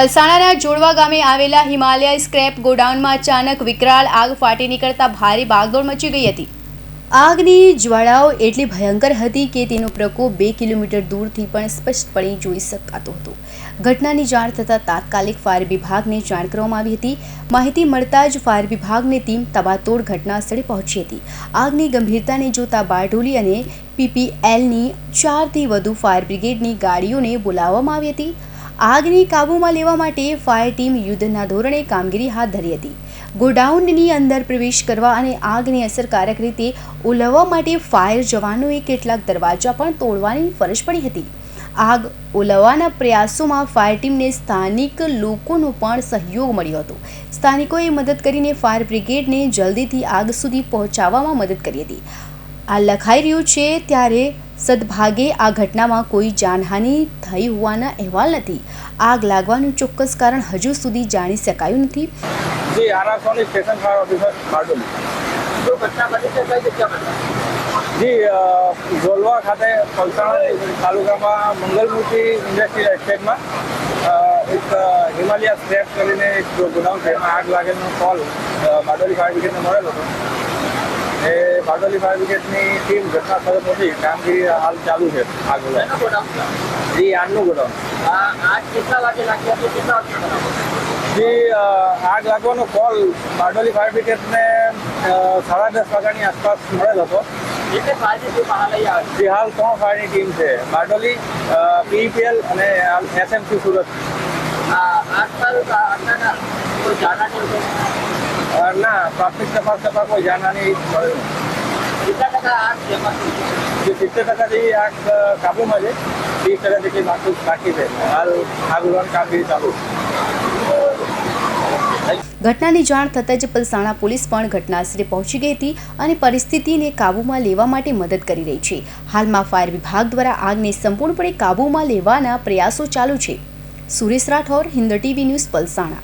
પલસાણાના જોડવા ગામે આવેલા હિમાલય સ્ક્રેપ ગોડાઉનમાં અચાનક વિકરાળ આગ ફાટી નીકળતા ભારે ભાગદોડ મચી ગઈ હતી. આગની જ્વાળાઓ એટલી ભયંકર હતી કે તેનો પ્રકોપ બે કિલોમીટર દૂરથી પણ સ્પષ્ટપણે જોઈ શકાતો હતો. ઘટનાની જાણ થતાં તાત્કાલિક ફાયર વિભાગને જાણ કરવામાં આવી હતી. માહિતી મળતા જ ફાયર વિભાગની ટીમ તબાતોડ ઘટનાસ્થળે પહોંચી હતી. આગની ગંભીરતાને જોતા બારડોલી અને પીપીએલની ચારથી વધુ ફાયર બ્રિગેડની ગાડીઓને બોલાવવામાં આવી હતી. આગને કાબૂમાં લેવા માટે ફાયર ટીમ યુદ્ધના ધોરણે કામગીરી હાથ ધરી હતી. ગોડાઉનની અંદર પ્રવેશ કરવા અને આગને અસરકારક રીતે ઓલવવા માટે ફાયર જવાનોએ કેટલાક દરવાજા પણ તોડવાની ફરજ પડી હતી. આગ ઓલવવાના પ્રયાસોમાં ફાયર ટીમને સ્થાનિક લોકોનો પણ સહયોગ મળ્યો હતો. સ્થાનિકોએ મદદ કરીને ફાયર બ્રિગેડને જલ્દીથી આગ સુધી પહોંચાડવામાં મદદ કરી હતી. આ લખાઈ રહ્યું છે, ત્યારે સદભાગે આ ઘટનામાં કોઈ જાનહાનિ થઈ હોવાના અહેવાલ નથી. આગ લાગવાનું ચોક્કસ કારણ હજુ સુધી જાણી શકાયું નથી. જી ઝોલવા ખાતે પલસાણા તાલુકામાં મંગલમૂર્તિ ઇન્ડસ્ટ્રીયલ એસ્ટેટમાં એક હિમાલયા સ્ટેપ કરીને એક ગોડાઉન છે. એમાં આગ લાગેલો કોલ બારડોલી ફાયર બ્રિગેડને મળેલો હતો. બારડોલી ફાયર બ્રિગેડની ટીમ ઘટના સ્થળે પહોંચી કામગીરી હાલ ચાલુ છે આગ જી આનનું ગોડાઉન. જી આગ લાગવાનો કોલ બારડોલી ફાયર બ્રિગેડને સાડા દસ વાગ્યાની આસપાસ મળેલ હતો. જે હાલ ત્રણ ફાયરની ટીમ છે. બારડોલી પીઈપીએલ અને એસએમસી સુરત. ના પ્રાથમિક તપાસ તપાસ કોઈ જાનહાની નથી. ઘટનાની જાણ થતાં જ પલસાણા પોલીસ પણ ઘટનાસ્થળે પહોંચી ગઈ હતી અને પરિસ્થિતિને કાબૂમાં લેવા માટે મદદ કરી રહી છે. હાલમાં ફાયર વિભાગ દ્વારા આગને સંપૂર્ણપણે કાબૂમાં લેવાના પ્રયાસો ચાલુ છે. Suresh Rathore Hind TV news, Palsana.